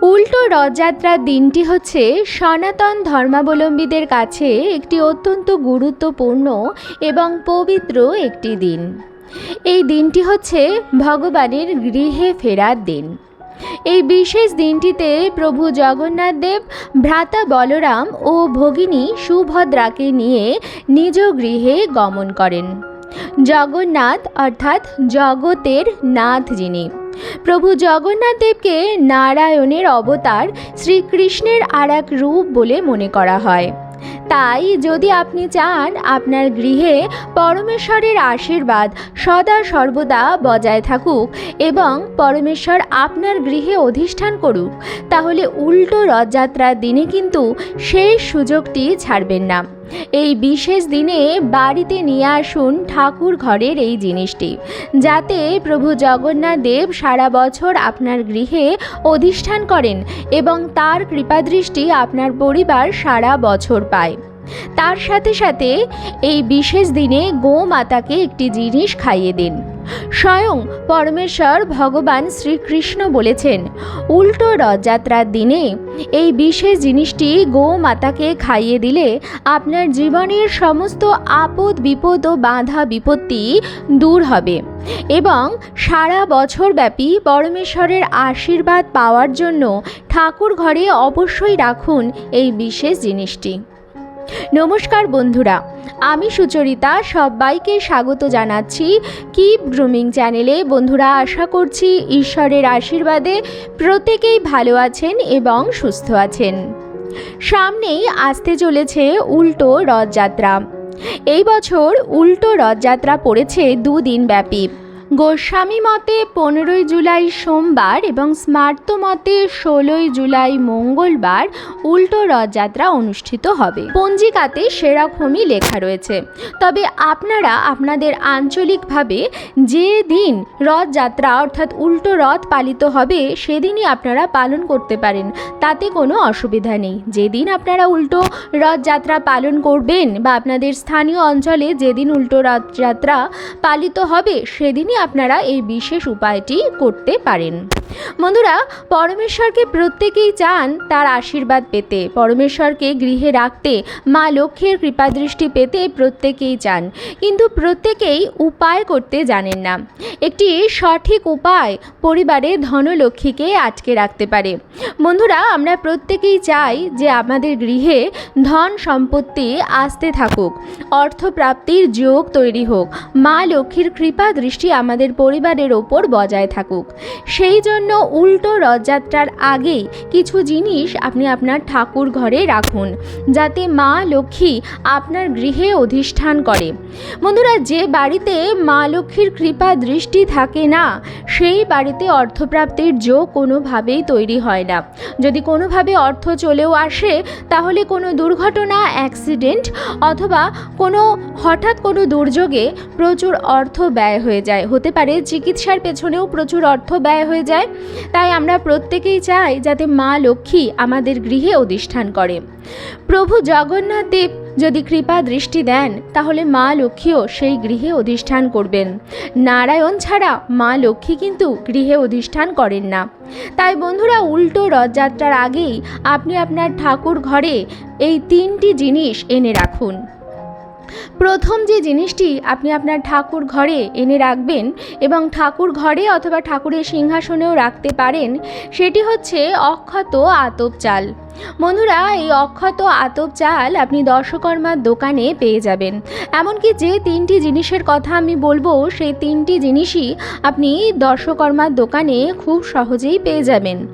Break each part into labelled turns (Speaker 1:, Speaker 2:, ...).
Speaker 1: উল্টো রথযাত্রার দিনটি হচ্ছে সনাতন ধর্মাবলম্বীদের কাছে একটি অত্যন্ত গুরুত্বপূর্ণ এবং পবিত্র একটি দিন। এই দিনটি হচ্ছে ভগবানের গৃহে ফেরার দিন। এই বিশেষ দিনটিতে প্রভু জগন্নাথ দেব, ভ্রাতা বলরাম ও ভগিনী সুভদ্রাকে নিয়ে নিজ গৃহে গমন করেন। জগন্নাথ অর্থাৎ জগতের নাথ যিনি। প্রভু জগন্নাথ দেবকে নারায়ণের অবতার শ্রীকৃষ্ণের আর এক রূপ বলে মনে করা হয়। তাই যদি আপনি চান আপনার গৃহে পরমেশ্বরের আশীর্বাদ সদা সর্বদা বজায় থাকুক এবং পরমেশ্বর আপনার গৃহে অধিষ্ঠান করুক, তাহলে উল্টো রথযাত্রার দিনে কিন্তু সেই সুযোগটি ছাড়বেন না। এই বিশেষ দিনে বাড়িতে নিয়ে আসুন ঠাকুর ঘরের এই জিনিসটি। যাতে প্রভু জগন্নাথ দেব সারা বছর আপনার গৃহে অধিষ্ঠান করেন এবং তার কৃপাদৃষ্টি আপনার পরিবার সারা বছর পায়। তার সাথে সাথে এই বিশেষ দিনে গোমাতাকে একটি জিনিস খাইয়ে দিন। স্বয়ং পরমেশ্বর ভগবান শ্রীকৃষ্ণ বলেছেন, উল্টো রথযাত্রার দিনে এই বিশেষ জিনিসটি গোমাতাকে খাইয়ে দিলে আপনার জীবনের সমস্ত আপদ বিপদ ও বাধা বিপত্তি দূর হবে এবং সারা বছর ব্যাপী পরমেশ্বরের আশীর্বাদ পাওয়ার জন্য ঠাকুর ঘরে অবশ্যই রাখুন এই বিশেষ জিনিসটি। নমস্কার বন্ধুরা, আমি সুচরিতা, সবাইকে স্বাগত জানাচ্ছি কিপ গ্রুমিং চ্যানেলে। বন্ধুরা, আশা করছি ঈশ্বরের আশীর্বাদে প্রত্যেকেই ভালো আছেন এবং সুস্থ আছেন। সামনেই আসতে চলেছে উল্টো রথযাত্রা। এই বছর উল্টো রথযাত্রা পড়েছে দুদিন ব্যাপী। গোস্বামী মতে পনেরোই জুলাই সোমবার এবং স্মার্ত মতে ষোলোই জুলাই মঙ্গলবার উল্টো রথযাত্রা অনুষ্ঠিত হবে। পঞ্জিকাতে সেরকমই লেখা রয়েছে। তবে আপনারা আপনাদের আঞ্চলিকভাবে যে দিন রথযাত্রা অর্থাৎ উল্টো রথ পালিত হবে, সেদিনই আপনারা পালন করতে পারেন। তাতে কোনো অসুবিধা নেই। যেদিন আপনারা উল্টো রথযাত্রা পালন করবেন বা আপনাদের স্থানীয় অঞ্চলে যেদিন উল্টো রথযাত্রা পালিত হবে, সেদিনই আপনারা এই বিশেষ উপায়টি করতে পারেন। বন্ধুরা, পরমেশ্বরকে প্রত্যেকেই চান তার আশীর্বাদ পেতে। পরমেশ্বরকে গৃহে রাখতে, মা লক্ষ্মীর কৃপাদৃষ্টি পেতে প্রত্যেকেই চান। কিন্তু প্রত্যেকেই উপায় করতে জানেন না। একটি সঠিক উপায় পরিবারে ধনলক্ষ্মীকে আটকে রাখতে পারে। বন্ধুরা, আমরা প্রত্যেকেই চাই যে আমাদের গৃহে ধন সম্পত্তি আসতে থাকুক, অর্থপ্রাপ্তির যোগ তৈরি হোক। মা লক্ষ্মীর কৃপা দৃষ্টি আমাদের পরিবারের ওপর বজায় থাকুক। সেই জন্য উল্টো রথযাত্রার আগেই কিছু জিনিস আপনি আপনার ঠাকুর ঘরে রাখুন, যাতে মা লক্ষ্মী আপনার গৃহে অধিষ্ঠান করে। বন্ধুরা, যে বাড়িতে মা লক্ষ্মীর কৃপা দৃষ্টি থাকে না, সেই বাড়িতে অর্থপ্রাপ্তির যোগ কোনোভাবেই তৈরি হয় না। যদি কোনোভাবে অর্থ চলেও আসে, তাহলে কোনো দুর্ঘটনা, অ্যাক্সিডেন্ট অথবা কোনো হঠাৎ কোনো দুর্যোগে প্রচুর অর্থ ব্যয় হয়ে যায়। হতে পারে, চিকিৎসার পেছনেও প্রচুর অর্থ ব্যয় হয়ে যায়। তাই আমরা প্রত্যেকেই চাই যাতে মা লক্ষ্মী আমাদের গৃহে অধিষ্ঠান করে। প্রভু জগন্নাথ দেব যদি কৃপা দৃষ্টি দেন, তাহলে মা লক্ষ্মীও সেই গৃহে অধিষ্ঠান করবেন। নারায়ণ ছাড়া মা লক্ষ্মী কিন্তু গৃহে অধিষ্ঠান করেন না। তাই বন্ধুরা, উল্টো রথযাত্রার আগেই আপনি আপনার ঠাকুর ঘরে এই তিনটি জিনিস এনে রাখুন। প্রথম যে জিনিসটি আপনি আপনার ঠাকুর ঘরে এনে রাখবেন এবং ঠাকুর ঘরে অথবা ঠাকুরের সিংহাসনেও রাখতে পারেন, সেটি হচ্ছে অক্ষত আতপ চাল। বন্ধুরা, এই অক্ষত আতপ চাল আপনি দর্শকর্মার দোকানে পেয়ে যাবেন। এমনকি যে তিনটি জিনিসের কথা আমি বলব, সেই তিনটি জিনিসই আপনি দর্শকর্মার দোকানে খুব সহজেই পেয়ে যাবেন।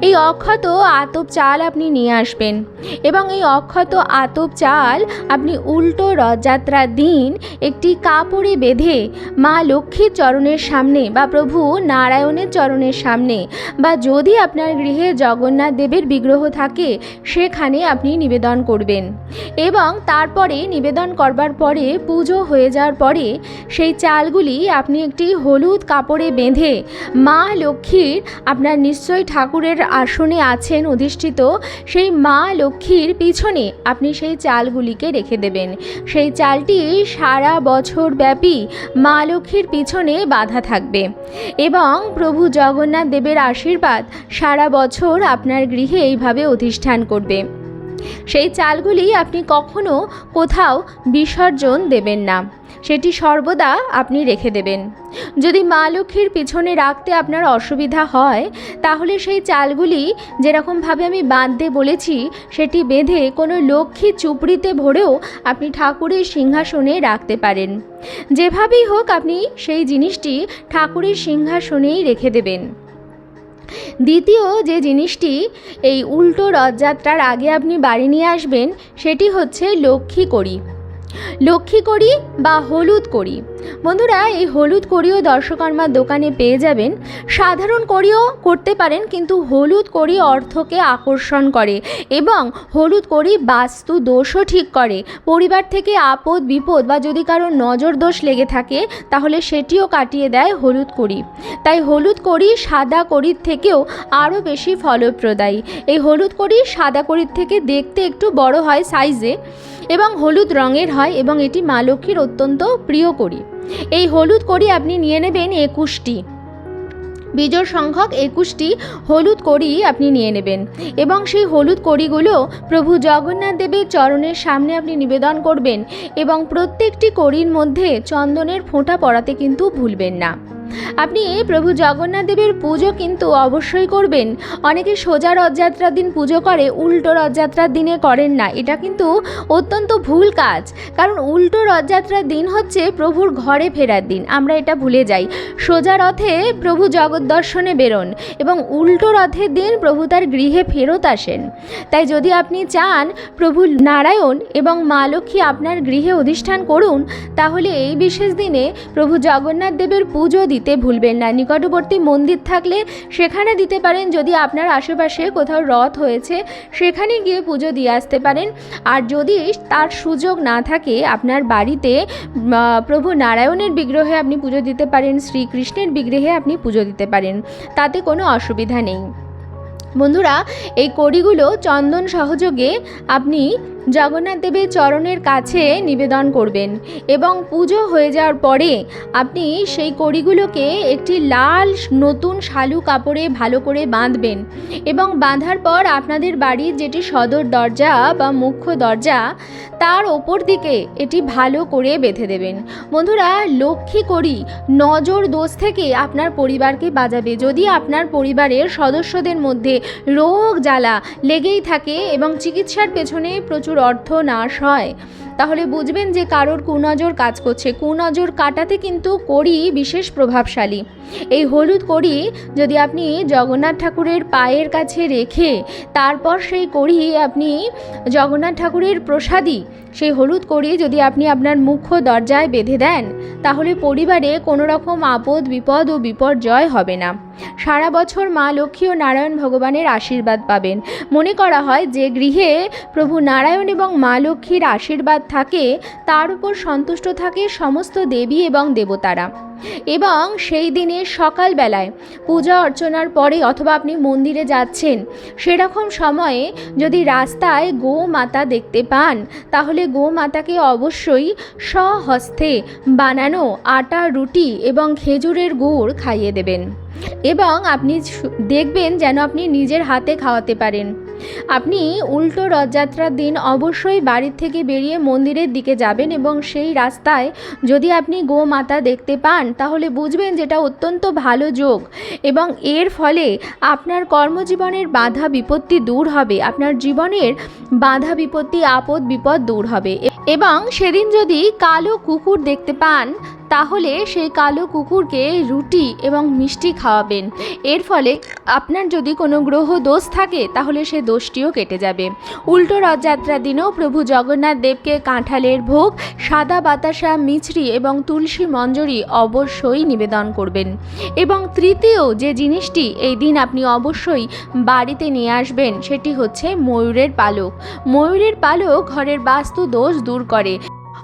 Speaker 1: এই অক্ষত আতপ চাল আপনি নিয়ে আসবেন। এবং এই অক্ষত আতপ চাল আপনি উল্টো রথযাত্রার দিন একটি কাপড়ে বেঁধে মা লক্ষ্মীর চরণের সামনে বা প্রভু নারায়ণের চরণের সামনে বা যদি আপনার গৃহে জগন্নাথ দেবের বিগ্রহ থাকে, সেখানে আপনি নিবেদন করবেন। এবং তারপরে নিবেদন করবার পরে, পুজো হয়ে যাওয়ার পরে, সেই চালগুলি আপনি একটি হলুদ কাপড়ে বেঁধে মা লক্ষ্মীর আপনার নিশ্চয়ই ঠাকুরের আসনে আছেন অধিষ্ঠিত, সেই মা লক্ষ্মী লক্ষ্মীর পিছনে আপনি সেই চালগুলিকে রেখে দেবেন। সেই চালটি সারা বছর ব্যাপী মা লক্ষ্মীর পিছনে বাধা থাকবে এবং প্রভু জগন্নাথ দেবের আশীর্বাদ সারা বছর আপনার গৃহে এইভাবে অধিষ্ঠান করবে। সেই চালগুলি আপনি কখনো কোথাও বিসর্জন দেবেন না। সেটি সর্বদা আপনি রেখে দেবেন। যদি মা লক্ষ্মীর পিছনে রাখতে আপনার অসুবিধা হয়, তাহলে সেই চালগুলি যেরকমভাবে আমি বাঁধতে বলেছি, সেটি বেঁধে কোনো লক্ষ্মী চুপড়িতে ভরেও আপনি ঠাকুরের সিংহাসনে রাখতে পারেন। যেভাবেই হোক আপনি সেই জিনিসটি ঠাকুরের সিংহাসনেই রেখে দেবেন। দ্বিতীয় যে জিনিসটি, এই উল্টো রথযাত্রার আগে আপনি বাড়ি নিয়ে আসবেন, সেটি হচ্ছে লক্ষ্মী কড়ি। লক্ষ্মী করি বা হলুদ কড়ি বন্ধুরা, এই হলুদ কড়িও দর্শকর্মার দোকানে পেয়ে যাবেন। সাধারণ কড়িও করতে পারেন, কিন্তু হলুদ কড়ি অর্থকে আকর্ষণ করে এবং হলুদ কড়ি বাস্তু দোষও ঠিক করে। পরিবার থেকে আপদ, বিপদ বা যদি কারও নজর দোষ লেগে থাকে, তাহলে সেটিও কাটিয়ে দেয় হলুদ কড়ি। তাই হলুদ কড়ি সাদা কড়ির থেকেও আরও বেশি ফলপ্রদায়ী। এই হলুদ কড়ি সাদা কড়ির থেকে দেখতে একটু বড় হয় সাইজে এবং হলুদ রঙের হয় এবং এটি মা লক্ষ্মীর অত্যন্ত প্রিয় কড়ি। এই হলুদ কড়ি আপনি নিয়ে নেবেন একুশটি। বিজোড় সংখ্যক একুশটি হলুদ কড়ি আপনি নিয়ে নেবেন। এবং সেই হলুদ কড়িগুলো প্রভু জগন্নাথ দেবের চরণের সামনে আপনি নিবেদন করবেন এবং প্রত্যেকটি কড়ির মধ্যে চন্দনের ফোঁটা পড়াতে কিন্তু ভুলবেন না। আপনি প্রভু জগন্নাথ দেবের পুজো কিন্তু অবশ্যই করবেন। অনেকে সোজা রথযাত্রার দিন পুজো করে, উল্টো রথযাত্রার দিনে করেন না। এটা কিন্তু অত্যন্ত ভুল কাজ। কারণ উল্টো রথযাত্রার দিন হচ্ছে প্রভুর ঘরে ফেরার দিন। আমরা এটা ভুলে যাই। সোজা রথে প্রভু জগৎ দর্শনে বেরোন এবং উল্টো রথের দিন প্রভু তার গৃহে ফেরত আসেন। তাই যদি আপনি চান প্রভু নারায়ণ এবং মা লক্ষ্মী আপনার গৃহে অধিষ্ঠান করুন, তাহলে এই বিশেষ দিনে প্রভু জগন্নাথ দেবের পুজো দিতে ভুলবেন না। নিকটবর্তী মন্দির থাকলে সেখানে দিতে পারেন যদি আপনার আশেপাশে কোথাও রথ হয়েছে, সেখানে গিয়ে পুজো দিয়ে আসতে পারেন। আর যদি তার সুযোগ না থাকে, আপনার বাড়িতে প্রভু নারায়ণের বিগ্রহে আপনি পুজো দিতে পারেন, শ্রীকৃষ্ণের বিগ্রহে আপনি পুজো দিতে পারেন, তাতে কোনো অসুবিধা নেই। বন্ধুরা, এই কড়িগুলো চন্দন সহযোগে আপনি জগন্নাথ দেবের চরণের কাছে নিবেদন করবেন এবং পুজো হয়ে যাওয়ার পরে আপনি সেই কড়িগুলোকে একটি লাল নতুন শালু কাপড়ে ভালো করে বাঁধবেন এবং বাঁধার পর আপনাদের বাড়ির যেটি সদর দরজা বা মুখ্য দরজা, তার ওপর দিকে এটি ভালো করে বেঁধে দেবেন। বন্ধুরা, লক্ষ্মী করি নজর দোষ থেকে আপনার পরিবারকে বাজাবে যদি আপনার পরিবারের সদস্যদের মধ্যে রোগ জ্বালা লেগেই থাকে এবং চিকিৎসার পেছনে প্রচুর অর্থ নাশ হয়। তাহলে বুঝবেন যে কারোর কুনজর কাজ করছে। কুনজর কাটাতে কিন্তু কড়ি বিশেষ প্রভাবশালী। এই হলুদ কড়ি যদি আপনি জগন্নাথ ঠাকুরের পায়ের কাছে রেখে তারপর সেই কড়ি আপনি জগন্নাথ ঠাকুরের প্রসাদী, সেই হলুদ কড়ি যদি আপনি আপনার মুখ্য দরজায় বেঁধে দেন, তাহলে পরিবারে কোনো রকম আপদ, বিপদ ও বিপর্যয় হবে না। সারা বছর মা লক্ষ্মী ও নারায়ণ ভগবানের আশীর্বাদ পাবেন। মনে করা হয় যে গৃহে প্রভু নারায়ণ এবং মা লক্ষ্মীর আশীর্বাদ থাকে, তার উপর সন্তুষ্ট থাকে সমস্ত দেবী এবং দেবতারা। এবং সেই দিনে সকালবেলায় পূজা অর্চনার পরে অথবা আপনি মন্দিরে যাচ্ছেন, সেরকম সময়ে যদি রাস্তায় গো মাতা দেখতে পান, তাহলে গো মাতাকে অবশ্যই স্বহস্তে বানানো আটা, রুটি এবং খেজুরের গুড় খাইয়ে দেবেন। এবং আপনি দেখবেন যেন আপনি নিজের হাতে খাওয়াতে পারেন। আপনি উল্টো রথযাত্রার দিন অবশ্যই বাড়ির থেকে বেরিয়ে মন্দিরের দিকে যাবেন এবং সেই রাস্তায় যদি আপনি গো মাতা দেখতে পান, তাহলে বুঝবেন যেটা অত্যন্ত ভালো যোগ এবং এর ফলে আপনার কর্মজীবনের বাধা বিপত্তি দূর হবে, আপনার জীবনের বাধা বিপত্তি, আপদ বিপদ দূর হবে। এবং সেদিন যদি কালো কুকুর দেখতে পান তাহলে সেই কালো কুকুরকে রুটি এবং মিষ্টি খাওয়াবেন। এর ফলে আপনার যদি কোনো গ্রহ দোষ থাকে, তাহলে সে দোষটিও কেটে যাবে। উল্টো রথযাত্রার দিনেও প্রভু জগন্নাথ দেবকে কাঁঠালের ভোগ, সাদা বাতাসা, মিছরি এবং তুলসী মঞ্জরি অবশ্যই নিবেদন করবেন। এবং তৃতীয় যে জিনিসটি এই দিন আপনি অবশ্যই বাড়িতে নিয়ে আসবেন, সেটি হচ্ছে ময়ূরের পালক। ময়ূরের পালক ঘরের বাস্তু দোষ দূর করে।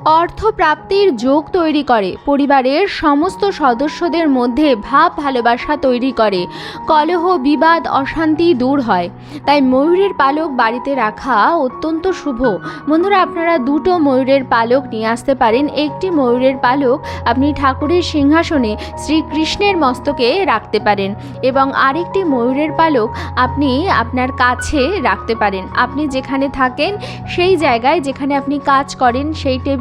Speaker 1: অর্থপ্রাপ্তির যোগ তৈরি করে। পরিবারের সমস্ত সদস্যদের মধ্যে ভাব ভালোবাসা তৈরি করে। কলহ, বিবাদ, অশান্তি দূর হয়। তাই ময়ূরের পালক বাড়িতে রাখা অত্যন্ত শুভ। বন্ধুরা, আপনারা দুটো ময়ূরের পালক নিয়ে আসতে পারেন। একটি ময়ূরের পালক আপনি ঠাকুরের সিংহাসনে শ্রীকৃষ্ণের মস্তকে রাখতে পারেন এবং আরেকটি ময়ূরের পালক আপনি আপনার কাছে রাখতে পারেন। আপনি যেখানে থাকেন সেই জায়গায় যেখানে আপনি কাজ করেন সেই